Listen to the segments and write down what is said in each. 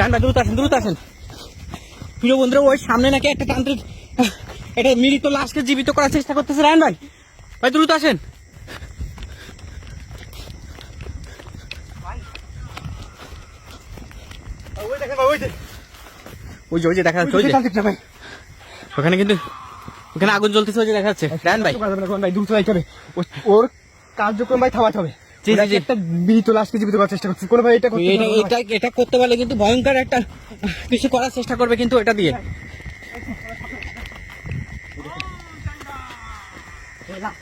রান্না দ্রুত আসেন দ্রুত আসেন। প্রিয় বন্ধুরা ওই সামনে নাকি একটা তান্ত্রিক এটা মৃত লাশকে জীবিত করার চেষ্টা করতেছে রায়ন ভাই। ভাই দ্রুত আসেন। ওই যে ওই যে দেখা যাচ্ছে ওই যে। ওখানে কিন্তু ওখানে আগুন জ্বলতেছে ওই যে দেখা যাচ্ছে। রায়ন ভাই। ভাই দ্রুত যাইতে হবে। ওর কার্যক্রম ভাই থামাতে হবে। একটা মৃত লাশকে জীবিত করার চেষ্টা করছে। কোন ভাই এটা করতে এটা। এটা পারলে কিন্তু ভয়ঙ্কর একটা কিছু করার চেষ্টা করবে কিন্তু এটা দিয়ে।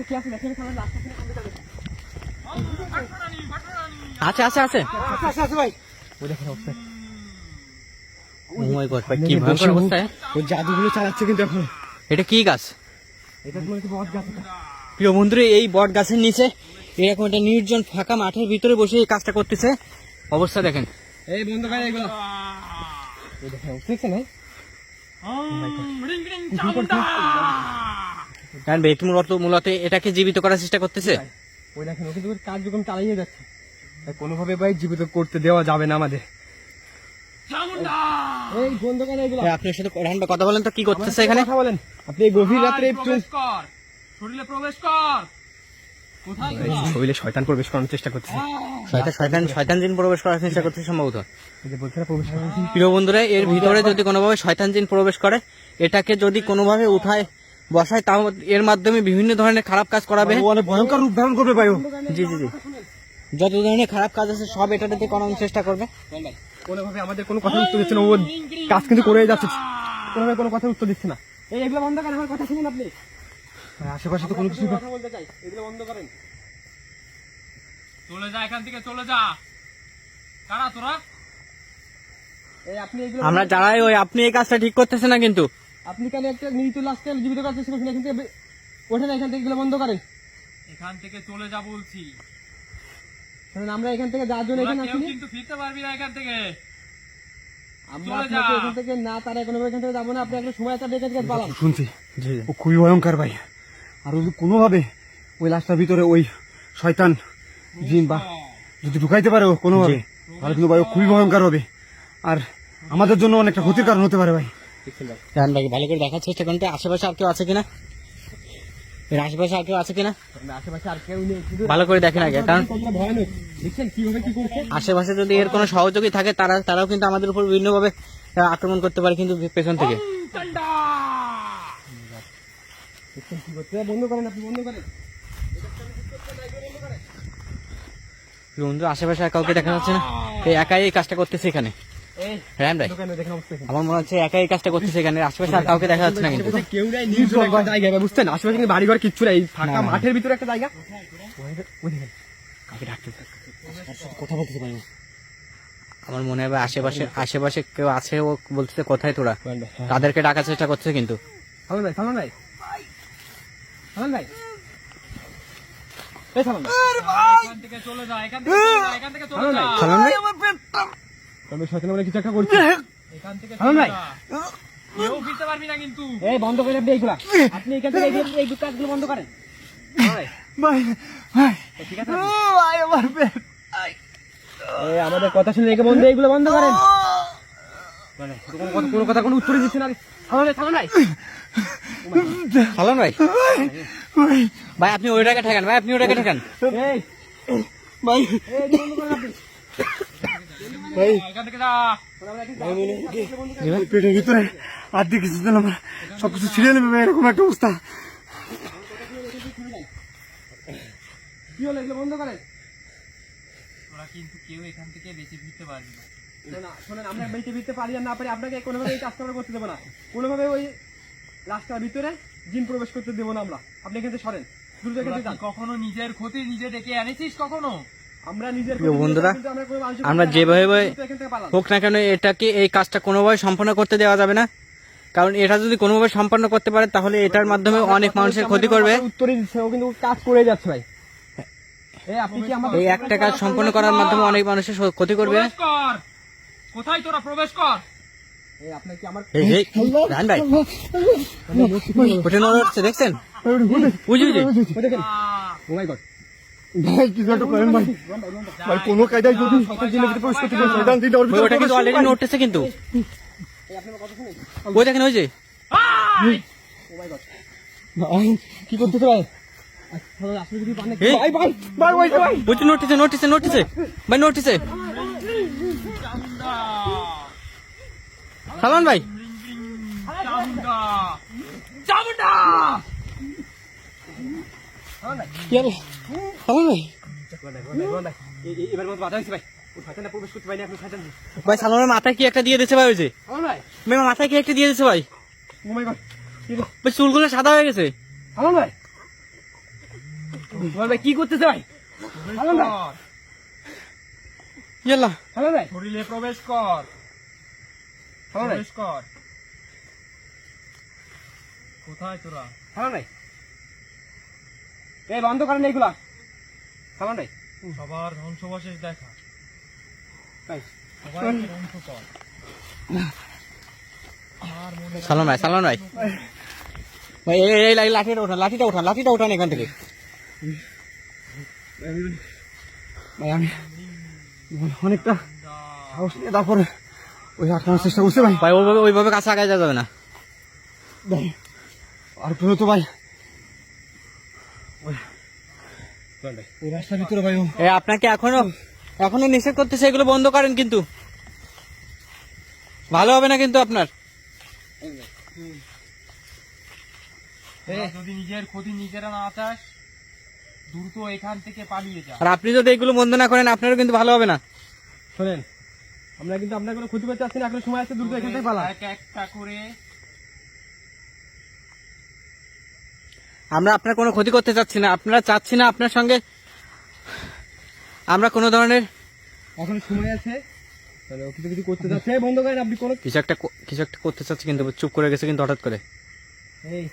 কি আছে দেখেন খালা আছে আছে। আছে আছে আছে আছে ভাই। ওই দেখেন অবস্থা। ও মাই গড ভাই কি ভয়ঙ্কর অবস্থা হ্যাঁ? ও জাদুগুলো চালাচ্ছে কিন্তু এখন। এটা কি গাছ? এটা মনে বট গাছ। প্রিয় বন্ধুরা এই বট গাছের নিচে এরকম একটা নির্জন ফাঁকা মাঠের ভিতরে বসে এই কাজটা করতেছে। অবস্থা দেখেন। এই বন্ধ এগুলো। দেখছেন ভাই কারণ বেট মূলত মূলত এটাকে জীবিত করার চেষ্টা করতেছে? ওই দেখেন ও কিন্তু কার্যক্রম চালিয়ে যাচ্ছে। কোনোভাবে ভাই জীবিত করতে দেওয়া যাবে না আমাদের। এই বন্ধ এগুলো। আপনার সাথে কথা বলেন তো কি করতেছে এখানে? কথা বলেন। আপনি গভীর রাত্রে শরীরে প্রবেশ কর। শরীরে শয়তান প্রবেশ করানোর চেষ্টা করছে শয়তান শয়তান শয়তান জিন প্রবেশ করার চেষ্টা করতেছে সম্ভবত। এই যে বলছে না প্রবেশ করানোর প্রিয় বন্ধুরা এর ভিতরে যদি কোনোভাবে শয়তান জিন প্রবেশ করে এটাকে যদি কোনোভাবে উঠায় বসায় তাও এর মাধ্যমে বিভিন্ন ধরনের খারাপ কাজ করাবে। ভয়ঙ্কর রূপ ধারণ করবে ভাই জি জি জি। যত ধরনের খারাপ কাজ আছে সব এটাতে করানোর চেষ্টা করবে। কোনোভাবে আমাদের কোনো কথা উত্তর দিচ্ছে না ও কাজ কিন্তু করেই যাচ্ছে। কোনোভাবে কোনো কথা উত্তর দিচ্ছে না। এই এগুলো বন্ধ করেন আমার কথা শুনুন আপনি। আশেপাশে তো কোনো কিছু কথা বলতে চাই এগুলো বন্ধ করেন। চলে যা এখান থেকে চলে যা। কারা তোরা। এই আপনি এগুলো আমরা যারাই ওই আপনি এই কাজটা ঠিক করতেছেন না কিন্তু। আপনি কেন একটা মৃত্যু লাশকে জীবিত চেষ্টা করছেন এখান থেকে ওঠেন এখান থেকে এগুলো বন্ধ করেন। এখান থেকে চলে যা বলছি। কারণ আমরা এখান থেকে যার জন্য এখানে আসিনি। কিন্তু ফিরতে পারবি না এখান থেকে। আমরা। এখান থেকে না তারা কোনোভাবে এখান থেকে যাব না আপনি একটা সময় একটা ডেকে ডেকে পালাম শুনছি। ও খুবই ভয়ঙ্কর ভাই। আর যদি কোনোভাবে ওই লাশটার ভিতরে ওই শয়তান জিন বা যদি ঢুকাইতে পারে ও কোনোভাবে তাহলে কিন্তু ভাই ও খুবই ভয়ঙ্কর হবে। আর আমাদের জন্য অনেকটা ক্ষতির কারণ হতে পারে ভাই। রান ভাই ভালো করে দেখার চেষ্টা করুন আশেপাশে আর কেউ আছে কিনা? এর আশেপাশে আর কেউ আছে কিনা? আশেপাশে আর কেউ নেই ভালো করে দেখেন আগে কারণ দেখছেন কীভাবে কি করছে আশেপাশে যদি এর কোনো সহযোগী থাকে তারা তারাও কিন্তু আমাদের উপর বিভিন্নভাবে আক্রমণ করতে পারে কিন্তু পেছন থেকে। বন্ধ করেন আপনি বন্ধ করেন। বন্ধু আশেপাশে আর কাউকে দেখা যাচ্ছে না। এই একাই এই কাজটা করতেছে এখানে। আমার মনে হচ্ছে একাই এই কাজটা করতেছে এখানে। আশেপাশে আর কাউকে দেখা যাচ্ছে না কিন্তু। আশেপাশে কেউ নাই জায়গা বুঝছেন? আশেপাশে কিন্তু বাড়ি ঘর কিচ্ছু নাই ফাঁকা মাঠের ভিতরে একটা জায়গা। কাকে ডাকতেছে। কথা বলতে পারি আমার মনে হবে আশেপাশে আশেপাশে কেউ আছে ও বলতেছে কোথায় তোরা? হ্যাঁ। তাদেরকে ডাকার চেষ্টা করছে কিন্তু। ভাই ভাই। সালমান ভাই। এই সালমান ভাই! এখান থেকে চলে যা এখান থেকে চলে যা এখান থেকে চলে সালমান যা। ভাই। সালমান ভাই তবে শয়তান বলে কিছু এখান থেকে সালমান ভাই। কেউ ফিরতে পারবি না কিন্তু। এই বন্ধ করে আপনি এইগুলা আপনি এখান থেকে এই- এই কাজগুলো বন্ধ করেন। ভাই। ভাই ঠিক আছে ভাই আমার পেট। এই আমাদের কথা শুনে একে বন্ধ এইগুলো বন্ধ করেন। মানে কোনো কথা কোনো কথা কোনো উত্তরই দিচ্ছে না। সালমান ভাই ভাই। ভাই ভাই আপনি ওইটাকে ঠেকান ভাই আপনি ওইটাকে ঠেকান। ভাই। ভাই। পেটের ভিতরে আর দিয়ে কিছু দিলাম সবকিছু ছিঁড়ে নেবে ভাই, এরকম একটা অবস্থা। কি হলো এগুলো বন্ধ করেন তোরা কিন্তু কেউ এখান থেকে বেঁচে ফিরতে পারবি না। না শোনেন আমরা বেঁচে ফিরতে পারি আর না পারি আপনাকে কোনোভাবে এই কাজটা আমরা করতে দেবো না। কোনোভাবে ওই রাস্তার ভিতরে জিন প্রবেশ করতে দেবো না আমরা। আপনি এখান থেকে সরেন। দ্রুত এখান থেকে কখনো নিজের ক্ষতি নিজে ডেকে এনেছিস কখনো? আমরা নিজের বন্ধুরা, আমরা যেভাবে। হোক না কেন এটাকে এই কাজটা কোনোভাবে সম্পন্ন করতে দেওয়া যাবে না? কারণ এটা যদি কোনোভাবে সম্পন্ন করতে পারে তাহলে এটার মাধ্যমে অনেক মানুষের ক্ষতি করবে। আমার উত্তরই দিচ্ছে ও কিন্তু কাজ করে যাচ্ছে ভাই। এই আপনি কি এই একটা কাজ সম্পন্ন করার মাধ্যমে অনেক মানুষের ক্ষতি করবে? কোথায় তোরা প্রবেশ কর? দেখছেন? বুঝি বুঝি। ওই দেখেন আহ, ও মাই গড ভাই কিছু একটা করেন ভাই। ভাই কোনো কায়দায় যদি শয়তান জিনের ভিতরে প্রবেশ করতে পারে শয়তান ওর ওটা কিন্তু প্রবেশ অলরেডি করে। নোট কিন্তু। ওই দেখেন ওই যে। কি করতেছে ভাই আচ্ছা, ভাই নোটিসে নোটিসে নোটিসে ভাই। নোটিসে সালমান ভাই কি হলো? সালমান ভাই এ- এ- এবার মতো বাধা হয়েছে ভাই ওই শয়তানটা প্রবেশ করতে পারিনি শয়তান ভাই। সালমানের মাথায় কি একটা দিয়ে দিয়েছে ভাই ওই যে? আমার ভাই ভাই মাথায় কি একটা দিয়ে দিয়েছে ভাই? ও মাই গড ভাই চুলগুলো সাদা হয়ে গেছে। ভাই ভাই কি করতেছে ভাই ভাই প্রবেশ কর। কর কোথায় তোরা? আমার ভাই। এই বন্ধ করেন এইগুলা। ভাই। সবার ধ্বংসবশেষ দেখা। ভাই সবাই ধ্বংস কর সালমান ভাই সালমান ভাই। এই লাঠিটা ওঠান লাঠিটা ওঠান লাঠিটা ওঠান এখান থেকে। ভাই আমি অনেকটা সাহস নিয়ে তারপরে ওই আটকানোর চেষ্টা করছে ভাই। ভাই ওইভাবে ওইভাবে কাছে আগায় যাওয়া যাবে না। ভাই আর তো ভাই। ওই- রাস্তার ভিতরে ভাই এ আপনাকে এখনও এখনও নিষেধ করতেছে এগুলো বন্ধ করেন কিন্তু। ভালো হবে না কিন্তু আপনার। যদি নিজের ক্ষতি নিজেরা না চাস দ্রুত এখান থেকে পালিয়ে যা। আর আপনি যদি এগুলো বন্ধ না করেন আপনারও কিন্তু ভালো হবে না। শোনেন আমরা কিন্তু আপনার কোনো ক্ষতি করতে আসছি না এখন সময় আছে দ্রুত এখান থেকে পালা এক একটা করে। আমরা আপনার কোনো ক্ষতি করতে চাচ্ছি না আপনারা চাচ্ছি না আপনার সঙ্গে আমরা কোনো ধরনের এখন সময় আছে তাহলে ও কিছু কিছু করতে যাচ্ছে এই বন্ধ করেন আপনি কোনো কিছু একটা কিছু একটা করতে চাচ্ছি কিন্তু চুপ করে গেছে কিন্তু হঠাৎ করে। এই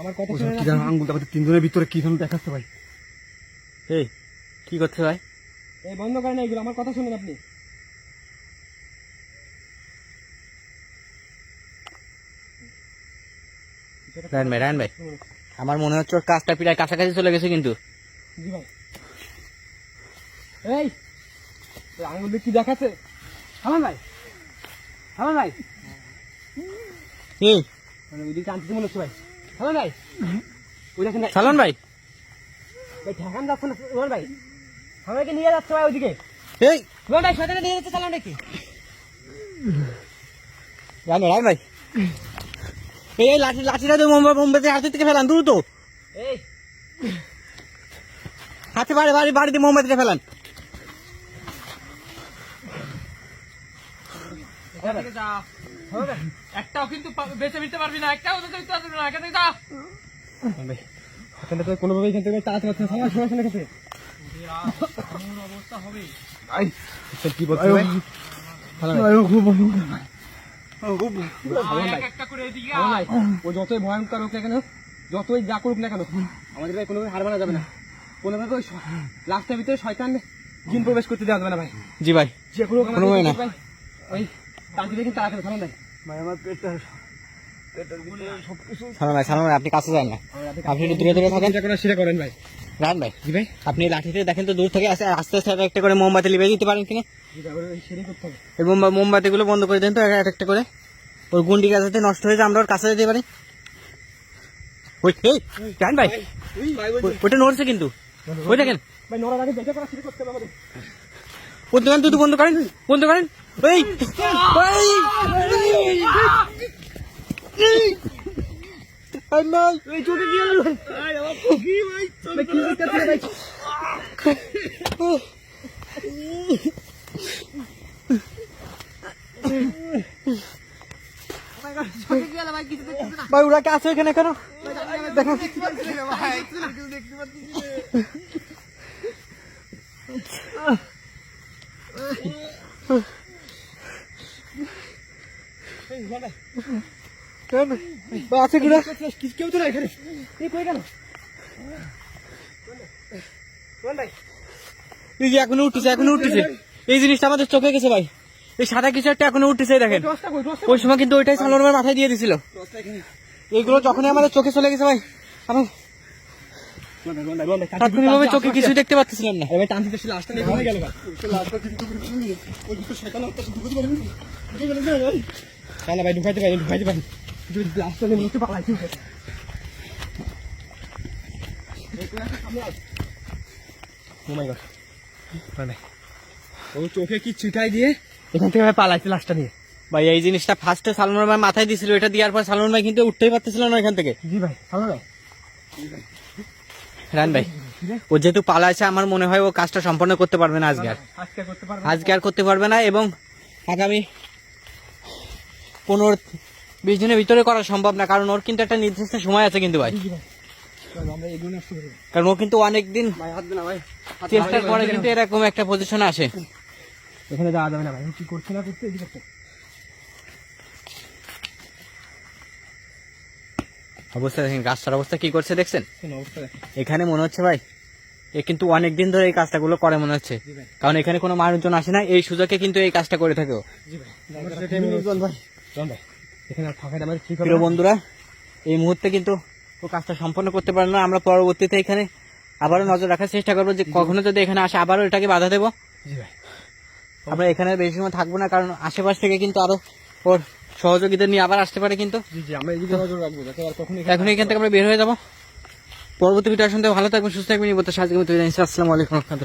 আমার কথা কি জানো আঙ্গুলটা আমাদের তিনজনের ভিতরে কি যেন দেখাচ্ছে ভাই? এই কি করতে ভাই? এই বন্ধ করেন এইগুলো আমার কথা শুনেন আপনি। রায়ন ভাই রায়ন ভাই। আমার মনে হচ্ছে ওর কাজটা প্রায় কাছাকাছি চলে গেছে কিন্তু। জি ভাই। এই আঙুল কি দেখাচ্ছে? হামান ভাই হামান ভাই। এই মানে ওইদিকে মনে হচ্ছে ভাই। ভাই। ওই দেখেন ভাই সালমান ভাই। ভাই ঠেকান যাচ্ছে না ভাই। আমাকে নিয়ে যাচ্ছে ভাই ওইদিকে। এই। রোহন ভাই নিয়ে যাচ্ছে নাকি ভাই। এই এই লাঠি লাঠিটা দিয়ে মোমবা মোমবাতি হাতে থেকে ফেলান দ্রুত। এই। হাতে বাড়ি বাড়ি বাড়ি দিয়ে মোমবাতিটা ফেলান। একটাও কিন্তু বেঁচে ফিরতে পারবি না একটাও বেঁচে ফিরতে পারবি না এখান থেকে যা। এখানে তো কোনোভাবে এখান থেকে তাড়াতে পারছে না সবাই সময় শুনে গেছে। ওদের আর এমন অবস্থা হবে কি বলছে? ভাই ভাই ও খুব ভয়ঙ্কর। ভাই ও খুব আর এক একটা করে এদিকে হামান আয়। ভাই ও যতই ভয়ঙ্কর হোক না কেন যতই যা করুক না কেন আমাদের ভাই কোনোভাবে হার মানা যাবে না। কোনোভাবে ওই লাস্টের ভিতরে শয়তান জিন প্রবেশ করতে দেওয়া যাবে না ভাই। জি ভাই। যে কোনো কোনোভাবে না। ভাই ওই কিন্তু তাড়াতাড়ি থামান ভাই ভাই আমার পেটটা সব কিছু ভাই ভাই আপনি কাছে যান না। আপনি দূরে দূরে থাকেন। সেটা করেন ভাই। রায়ন ভাই জি ভাই আপনি লাঠিতে দেখেন তো দূর থেকে আস্তে আস্তে আস্তে একটা করে মোমবাতি লিবে দিতে পারেন কিনা এই মোমবা মোমবাতিগুলো বন্ধ করে দেন তো এক এক একটা করে ওর গুন্ডি গাছ যাতে নষ্ট হয়ে যায় আমরা ওর কাছে যেতে পারি ওই এই জান ভাই ওটা নড়ছে কিন্তু ওই দেখেন দুটো বন্ধ করেন বন্ধ করেন ওই ওই ভাই আমার কি ভাই ভাই কি করতে ভাই? ভাই? ওরা কে আছে এখানে কেন দেখো। কেন? আছে কিনা কেউ তো না এখানে। কই গেল? এই যে এখনও উঠতেছে এখনও উঠতেছে। এই জিনিসটা আমাদের চোখে গেছে ভাই। এই সাদা কিছু একটা এখনও উঠতেছে দেখেন। ওই সময় কিন্তু ওইটাই সালোয়ার মাথায় দিয়ে দিছিল। এইগুলো যখনই আমাদের চোখে চলে গেছে ভাই আমার তাৎক্ষণিকভাবে চোখে কিছুই দেখতে পাচ্ছিলাম না। এবার টানতে তো লাস্টটা গেল ভাই না না ভাই ঢুকাইতে পারি ঢুকাইতে পারি। যদি নিয়ে মনে হচ্ছে পালাইছি ও মাই গড ও চোখে কি ছিটাই দিয়ে? এখান থেকে ভাই পালাইছে লাস্টটা নিয়ে। ভাই এই জিনিসটা ফার্স্টে সালমান ভাই মাথায় দিছিল এটা দেওয়ার পর সালমান ভাই কিন্তু উঠতেই পারতেছিল না এখান থেকে। জি ভাই ভাই। রান ভাই ও যেহেতু পালাইছে আমার মনে হয় ও কাজটা সম্পন্ন করতে পারবে না আজকে আর। আজকে আজকে আর করতে পারবে না এবং আগামী পনেরো বিশ দিনের ভিতরে করা সম্ভব না কারণ ওর কিন্তু একটা নির্দিষ্ট সময় আছে কিন্তু ভাই। কারণ ও কিন্তু অনেকদিন ভাই হাত দেনা ভাই। চেষ্টার পরে কিন্তু এরকম একটা পজিশনে আসে। এখানে যাওয়া যাবে না ভাই কি করছে না করছে এদিকে অবস্থা দেখেন গাছটার অবস্থা কি করছে দেখছেন? এখানে মনে হচ্ছে ভাই এ কিন্তু অনেকদিন ধরে এই কাজটা গুলো করে মনে হচ্ছে। কারণ এখানে কোনো মানুষজন আসে না এই সুযোগে কিন্তু এই কাজটা করে থাকে ভাই। এখানে ফাঁকা আমাদের ঠিক হবে বন্ধুরা এই মুহূর্তে কিন্তু ও কাজটা সম্পন্ন করতে পারে না। আমরা পরবর্তীতে এখানে আবারও নজর রাখার চেষ্টা করব যে কখনো যদি এখানে আসে আবারও এটাকে বাধা দেবো। আমরা এখানে বেশি সময় থাকব না কারণ আশেপাশ থেকে কিন্তু আরও ওর সহযোগীদের নিয়ে আবার আসতে পারে কিন্তু। এখন এখান থেকে আমরা বের হয়ে যাব। পরবর্তী ভিডিও শুনতে ভালো থাকবেন সুস্থ থাকবেন আসসালামু আলাইকুম রহমতুল্লাহ।